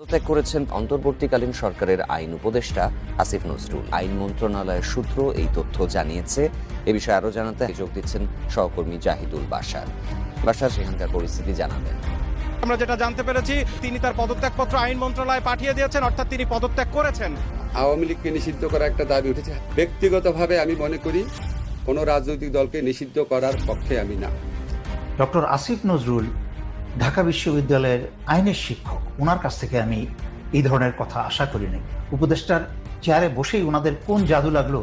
পদত্যাগ করেছেন অন্তর্বর্তীকালীন সরকারের আইন উপদেষ্টা আসিফ নজরুল। আইন মন্ত্রণালয়ের সূত্র এই তথ্য জানিয়েছে। এ বিষয়ে আরও জানাতে যোগ দিচ্ছেন সহকর্মী জাহিদুল বাসার বাসার সেখানকার পরিস্থিতি জানাবেন। আমরা যেটা জানতে পেরেছি তিনি তার পদত্যাগপত্র আইন মন্ত্রণালয়ে পাঠিয়ে দিয়েছেন অর্থাৎ তিনি পদত্যাগ করেছেন। আওয়ামী লীগকে নিষিদ্ধ করার একটা দাবি উঠেছে। ব্যক্তিগতভাবে আমি মনে করি কোনো রাজনৈতিক দলকে নিষিদ্ধ করার পক্ষে আমি না। ডক্টর আসিফ নজরুল ঢাকা বিশ্ববিদ্যালয়ের আইনের শিক্ষক ওনার কাছ থেকে আমি এই ধরনের কথা আশা করিনি উপদেষ্টার চেয়ারে বসেই ওনাদের কোন জাদু লাগল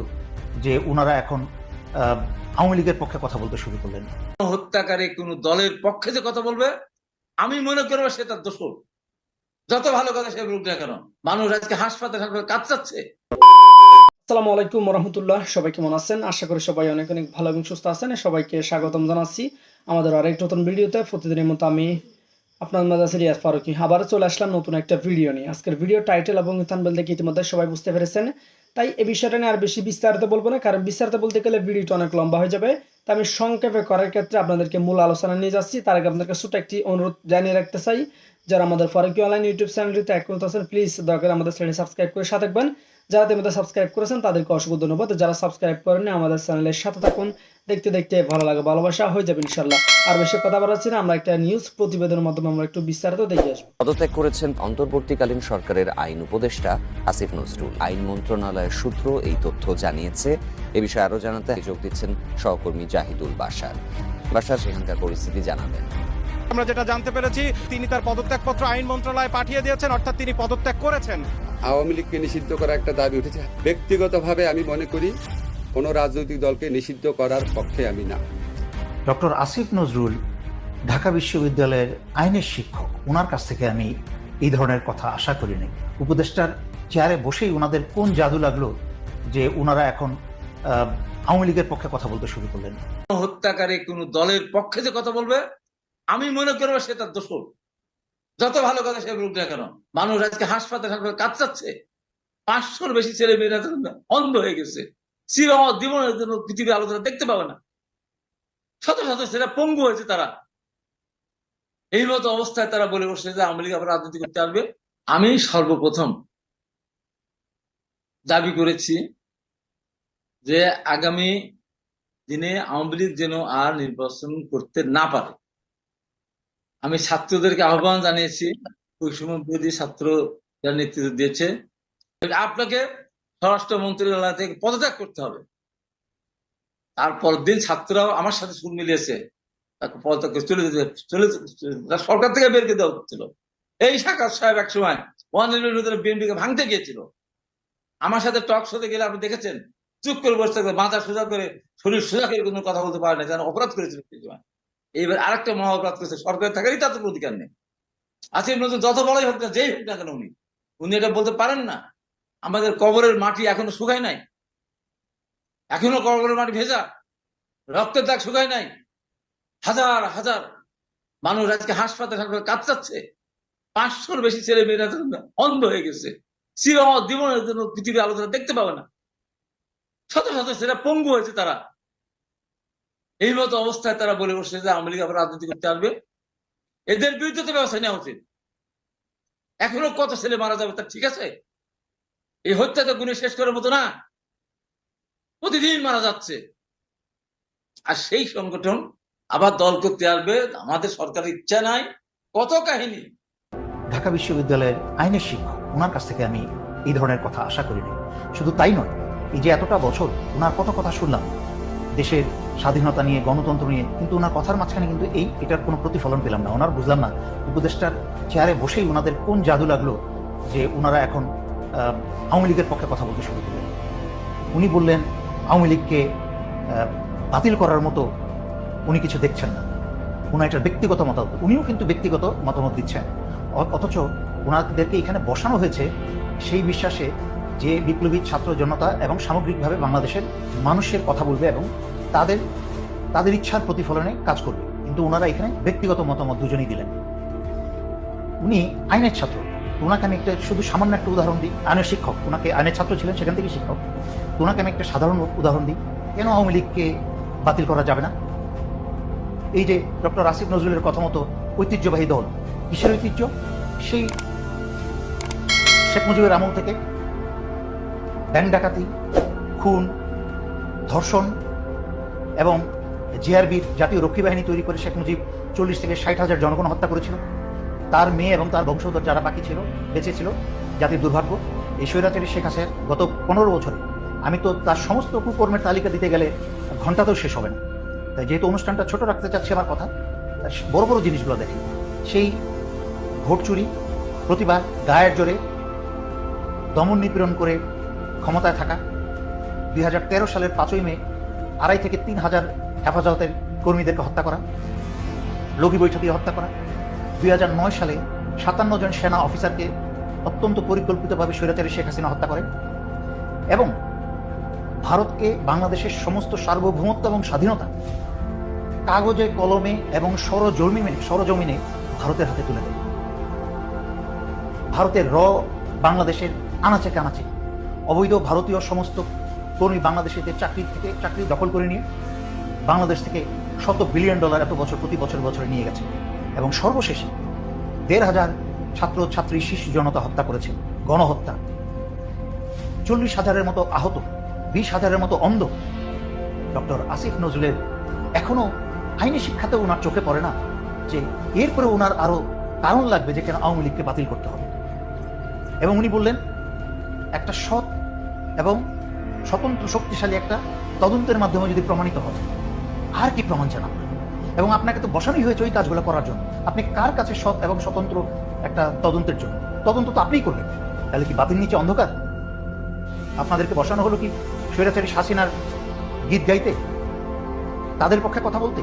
যে ওনারা এখন আওয়ামী লীগের পক্ষে কথা বলতে শুরু করলেন। হত্যাকারী কোন দলের পক্ষে যে কথা বলবে আমি মনে করব সে তার দোষ। যত ভালো কথা সে বলুক না কেন মানুষ আজকে হাসপাতালে হাসপাতালে কাঁদছে। আসসালামু আলাইকুম রহমতুল্লাহ সবাই কেমন আছেন? আশা করি সবাই অনেক অনেক ভালো এবং সুস্থ আছেন। সবাইকে স্বাগতম জানাচ্ছি। আমাদের আরেক নতুন ভিডিওতে প্রতিদিনের মতো আমি আপনার মাঝে রিয়াজ ফারুকি। আবার চলে আসলাম নতুন একটা ভিডিও নিয়ে। আজকের ভিডিও টাইটেল এবং থানবেল দেখে ইতিমধ্যে সবাই বুঝতে পেরেছেন। তাই এই বিষয়টা নিয়ে আর বেশি বিস্তারিত বলব না, কারণ বিস্তারিত বলতে গেলে ভিডিওটা অনেক লম্বা হয়ে যাবে। তাই আমি সংক্ষেপে করার ক্ষেত্রে আপনাদেরকে মূল আলোচনা নিয়ে যাচ্ছি। তার আগে আপনাদেরকে ছোট একটি অনুরোধ জানিয়ে রাখতে চাই, যারা আমাদের ফারুকি অনলাইন ইউটিউব চ্যানেলটিতে এক আছেন প্লিজ দয়া করে আমাদের চ্যানেল সাবস্ক্রাইব করে সাথে থাকবেন। যারা ইতিমধ্যে সাবস্ক্রাইব করেছেন, তাদেরকে অসংখ্য ধন্যবাদ। যারা সাবস্ক্রাইব করেনি আমাদের চ্যানেলের সাথে থাকুন। দেখতে দেখতে ভালো লাগে ভালোবাসা হয়ে যাবে ইনশাল্লাহ আর বেশি কথা বাড়াচ্ছি না আমরা একটা নিউজ প্রতিবেদনের মাধ্যমে আমরা একটু বিস্তারিত দেখে আসব। পদত্যাগ করেছেন অন্তর্বর্তীকালীন সরকারের আইন উপদেষ্টা আসিফ নজরুল। আইন মন্ত্রণালয়ের সূত্র এই তথ্য জানিয়েছে। এ বিষয়ে আরও জানাতে যোগ দিচ্ছেন সহকর্মী জাহিদুল বাসার বাসার সেখানকার পরিস্থিতি জানাবেন। আমরা যেটা জানতে পেরেছি তিনি তার পদত্যাগপত্র আইন মন্ত্রণালয়ে পাঠিয়ে দিয়েছেন অর্থাৎ তিনি পদত্যাগ করেছেন। আওয়ামী লীগকে নিষিদ্ধ করা একটা দাবি উঠেছে। ব্যক্তিগতভাবে আমি মনে করি কোনো রাজনৈতিক দলকে নিষিদ্ধ করার পক্ষে আমি না। ডক্টর আসিফ নজরুল ঢাকা বিশ্ববিদ্যালয়ের আইনের শিক্ষক ওনার কাছ থেকে আমি এই ধরনের কথা আশা করিনি উপদেষ্টার চেয়ারে বসেই ওনাদের কোন জাদু লাগল যে ওনারা এখন আওয়ামী লীগের পক্ষে কথা বলতে শুরু করলেন? হত্যাকারী কোন দলের পক্ষে যে কথা বলবে আমি মনে করব সে তার দোষ যত ভালো কথা সে বলুক না কেন মানুষ আজকে হাসপাতালে হাসপাতালে কাঁদছে। পাঁচশোর বেশি ছেলে মেয়েরা অন্ধ হয়ে গেছে। চিরমত জীবনের জন্য পৃথিবীর আলোচনা দেখতে পাবে না। শত শত ছেলে পঙ্গু হয়েছে তারা। এই মতো অবস্থায় তারা বলে বসছে যে আওয়ামী লীগ আবার রাজনীতি করতে আসবে। আমি সর্বপ্রথম দাবি করেছি যে আগামী দিনে আওয়ামী লীগ যেন আর নির্বাচন করতে না পারে। আমি ছাত্রদেরকে আহ্বান জানিয়েছি ছাত্র যারা নেতৃত্ব দিয়েছে। আপনাকে স্বরাষ্ট্র মন্ত্রণালয় থেকে পদত্যাগ করতে হবে। তারপর দিন ছাত্ররাও আমার সাথে সুর মিলিয়েছে। তাকে পদত্যাগ করে চলে যেতে চলে সরকার থেকে বের করে দেওয়া হচ্ছিল। এই সাকাত সাহেব এক সময় ওয়ান বিএনপিকে ভাঙতে গিয়েছিল। আমার সাথে টক শোতে গেলে আপনি দেখেছেন, চুপ করে বসে থাকবে, মাথা সোজা করে, শরীর সোজা করে কোনো কথা বলতে পারে না, যেন অপরাধ করেছিল এইবার আরেকটা মহা অপরাধ করেছে, সরকারের থাকারই কোনো অধিকার নেই। আসিফ নজরুল যত বড়ই হোক না, যেই হোক না কেন উনি? উনি এটা বলতে পারেন না। আমাদের কবরের মাটি এখনও শুকায় নাই। এখনও কবরের মাটি ভেজা। রক্তের দাগ শুকায় নাই। হাজার হাজার মানুষ আজকে হাসপাতালে হাসপাতালে কাঁদছে পাঁচশোর বেশি ছেলে মেয়েরা অন্ধ হয়ে গেছে। চিরমত জীবনের জন্য পৃথিবীর আলোচনা দেখতে পাবে না। শত শত ছেলে পঙ্গু হয়েছে তারা। এই মতো অবস্থায় তারা বলে বসছে যে আওয়ামী রাজনীতি করতে আসবে। এদের বিরুদ্ধে তো ব্যবস্থা নেওয়া উচিত। এখনও কত ছেলে মারা যাবে তা ঠিক আছে? এই হত্যা তো গুণে শেষ করার মতো না। প্রতিদিন মারা যাচ্ছে। আর সেই সংগঠন আবার দল করতে আসবে, আমাদের সরকারের ইচ্ছা নাই। কত কাহিনী। ঢাকা বিশ্ববিদ্যালয়ের আইনের শিক্ষক, ওনার কাছ থেকে আমি এই ধরনের কথা আশা করিনি শুধু তাই নয়, এই যে এতটা বছর ওনার কত কথা শুনলাম, দেশের স্বাধীনতা নিয়ে, গণতন্ত্র নিয়ে, কিন্তু ওনার কথার মাঝখানে কিন্তু এই, এটার কোনো প্রতিফলন পেলাম না। ওনার বুঝলাম না, উপদেষ্টার চেয়ারে বসেই ওনাদের কোন জাদু লাগল যে ওনারা এখন আওয়ামী লীগের পক্ষে কথা বলতে শুরু করলেন। উনি বললেন, আওয়ামী লীগকে বাতিল করার মতো উনি কিছু দেখছেন না। ওনার একটা ব্যক্তিগত মতামত, উনিও কিন্তু ব্যক্তিগত মতামত দিচ্ছেন। অথচ ওনাদেরকে এখানে বসানো হয়েছে সেই বিশ্বাসে যে বিপ্লবী ছাত্র জনতা এবং সামগ্রিকভাবে বাংলাদেশের মানুষের কথা বলবে এবং তাদের তাদের ইচ্ছার প্রতিফলনে কাজ করবে। কিন্তু ওনারা এখানে ব্যক্তিগত মতামত দুজনেই দিলেন। উনি আইনের ছাত্র। ওনাকে আমি একটা শুধু সামান্য একটা উদাহরণ দিই। আইনের শিক্ষক, ওনাকে আইনের ছাত্র ছিলেন, সেখান থেকে শিক্ষক। ওনাকে আমি একটা সাধারণ উদাহরণ দিই। কেন আওয়ামী লীগকে বাতিল করা যাবে না? এই যে ডক্টর আসিফ নজরুলের কথা মতো ঐতিহ্যবাহী দল, কিসের ঐতিহ্য? সেই শেখ মুজিবের আমল থেকে। ব্যাংক ডাকাতি, খুন, ধর্ষণ এবং জিআরবির জাতীয় রক্ষী বাহিনী তৈরি করে শেখ মুজিব চল্লিশ থেকে ষাট হাজার জনগণ হত্যা করেছিল। তার মেয়ে এবং তার বংশধর যারা বাকি ছিল, বেঁচে ছিল, জাতির দুর্ভাগ্য, এই স্বৈরাচারী শেখ হাসিনার গত পনেরো বছরে। আমি তো তার সমস্ত কুকর্মের তালিকা দিতে গেলে ঘন্টাতেও শেষ হবে না। তাই যেহেতু অনুষ্ঠানটা ছোট রাখতে চাচ্ছি আমার কথা বড় বড় জিনিসগুলো দেখি। সেই ভোট চুরি, প্রতিবাদ, গায়ের জোরে, দমন নিপীড়ন করে ক্ষমতায় থাকা, দুই হাজার তেরো সালের পাঁচই মে আড়াই থেকে তিন হাজার হেফাজতের কর্মীদেরকে হত্যা করা লগি বৈঠকে হত্যা করা দুই হাজার নয় সালে সাতান্ন জন সেনা অফিসারকে অত্যন্ত পরিকল্পিতভাবে স্বৈরাচারী শেখ হাসিনা হত্যা করে এবং ভারতকে বাংলাদেশের সমস্ত সার্বভৌমত্ব এবং স্বাধীনতা কাগজে, কলমে এবং সরজমিনে সরজমিনে ভারতের হাতে তুলে দেয়। ভারতের র বাংলাদেশের আনাচে কানাচে অবৈধ ভারতীয় সমস্ত কর্মী বাংলাদেশিদের চাকরি থেকে চাকরি দখল করে নিয়ে বাংলাদেশ থেকে শত বিলিয়ন ডলার এত বছর, প্রতি বছর, বছরে নিয়ে গেছে। এবং সর্বশেষে দেড় হাজার ছাত্র ছাত্রী শিশু জনতা হত্যা করেছে, গণহত্যা চল্লিশ হাজারের মতো আহত, বিশ হাজারের মতো অন্ধ ডক্টর আসিফ নজরুলের এখনও আইনি শিক্ষাতে ওনার চোখে পড়ে না যে এরপরে ওনার আরও কারণ লাগবে যে কেন আওয়ামী লীগকে বাতিল করতে হবে এবং উনি বললেন, একটা সৎ এবং স্বতন্ত্র শক্তিশালী একটা তদন্তের মাধ্যমে যদি প্রমাণিত হয়, আর কি প্রমাণ আপনার? এবং আপনাকে তো বসানোই হয়েছে ওই কাজগুলো করার জন্য। আপনি কার কাছে সৎ এবং স্বতন্ত্র একটা তদন্তের জন্য? তদন্ত তো আপনিই করবেন। তাহলে কি বাতিল নিচে অন্ধকার? আপনাদেরকে বসানো হলো কি স্বৈরাচারী শাসিনার গীত গাইতে? তাদের পক্ষে কথা বলতে?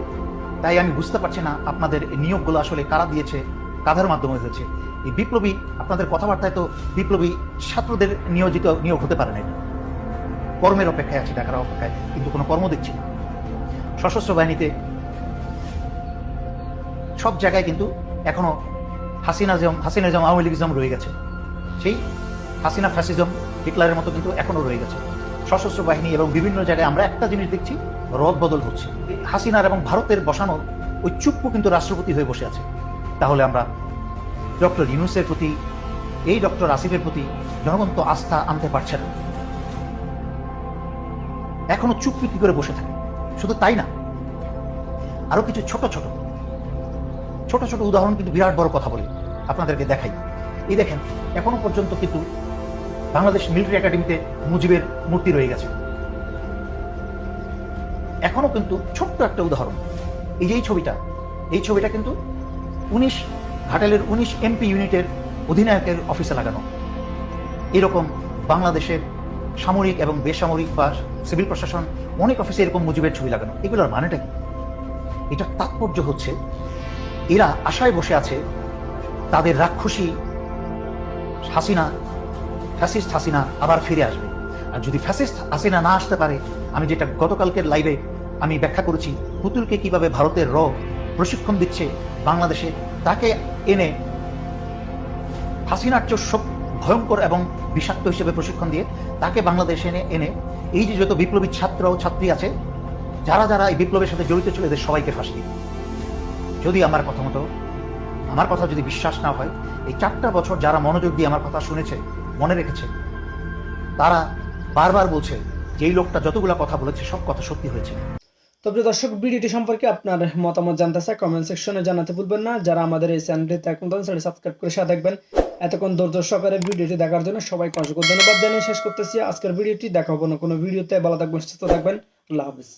তাই আমি বুঝতে পারছি না আপনাদের নিয়োগগুলো আসলে কারা দিয়েছে, কাদের মাধ্যমে হয়েছে। এই বিপ্লবী, আপনাদের কথাবার্তায় তো বিপ্লবী ছাত্রদের নিয়োজিত নিয়োগ হতে পারে না কর্মের অপেক্ষায় আছে, দেখার অপেক্ষায়, কিন্তু কোনো কর্ম দেখছি না। সশস্ত্র বাহিনীতে সব জায়গায় কিন্তু এখনও হাসিনা যেমন হাসিনা যেমন আওয়ামী লীগিজম রয়ে গেছে। সেই হাসিনা ফ্যাসিজম হিটলারের মতো কিন্তু এখনও রয়ে গেছে। সশস্ত্র বাহিনী এবং বিভিন্ন জায়গায় আমরা একটা জিনিস দেখছি, রদ বদল হচ্ছে। হাসিনার এবং ভারতের বসানো ওই চুপ্পু কিন্তু রাষ্ট্রপতি হয়ে বসে আছে। তাহলে আমরা ডক্টর ইউনুসের প্রতি, এই ডক্টর আসিফের প্রতি জনগণ তো আস্থা আনতে পারছে না। এখনও চুপি কি করে বসে থাকে? শুধু তাই না? আরও কিছু ছোট ছোট ছোট ছোট উদাহরণ কিন্তু বিরাট বড় কথা বলে। আপনাদেরকে দেখাই। এই দেখেন, এখনও পর্যন্ত কিন্তু বাংলাদেশ মিলিটারি একাডেমিতে মুজিবের মূর্তি রয়ে গেছে। এখনও কিন্তু ছোট্ট একটা উদাহরণ। এই যে এই ছবিটা এই ছবিটা কিন্তু উনিশ, ঘাটালের উনিশ এমপি ইউনিটের অধিনায়কের অফিসে লাগানো। এরকম বাংলাদেশের সামরিক এবং বেসামরিক বা সিভিল প্রশাসন অনেক অফিসে এরকম মুজিবের ছবি লাগানো। এগুলোর মানেটা কি? এটা তাৎপর্য হচ্ছে এরা আশায় বসে আছে তাদের রাক্ষসী হাসিনা, ফ্যাসিস্ট হাসিনা আবার ফিরে আসবে আর যদি ফ্যাসিস্ট হাসিনা না আসতে পারে, আমি যেটা গতকালকের লাইভে আমি ব্যাখ্যা করেছি, পুতুলকে কীভাবে ভারতের র প্রশিক্ষণ দিচ্ছে বাংলাদেশে, তাকে এনে হাসিনার সব ভয়ঙ্কর এবং বিষাক্ত হিসেবে প্রশিক্ষণ দিয়ে তাকে বাংলাদেশে এনে এনে এই যে যত বিপ্লবী ছাত্র ও ছাত্রী আছে, যারা যারা এই বিপ্লবের সাথে জড়িত ছিল, এদের সবাইকে ফাঁসি। যদি আমার কথা মতো, আমার কথা যদি বিশ্বাস না হয়, এই চারটা বছর যারা মনোযোগ দিয়ে আমার কথা শুনেছে, মনে রেখেছে, তারা বারবার বলছে যে এই লোকটা যতগুলা কথা বলেছে, সব কথা সত্যি হয়েছে। তো প্রিয় দর্শক, ভিডিওটি সম্পর্কে আপনার মতামত জানতে চাই কমেন্ট সেকশনে জানাতে ভুলবেন না। যারা আমাদের এই চ্যানেলটিতে এখন চ্যানেল সাবস্ক্রাইব করে সাথে দেখবেন এতক্ষণ ধৈর্য সহকারে ভিডিওটি দেখার জন্য সবাইকে অসংখ্য ধন্যবাদ জানিয়ে শেষ করতেছি। আজকের ভিডিওটি দেখা হব না কোনো ভিডিওতে। ভালো থাকবেন, সুস্থ থাকবেন। আল্লাহ হাফিজ।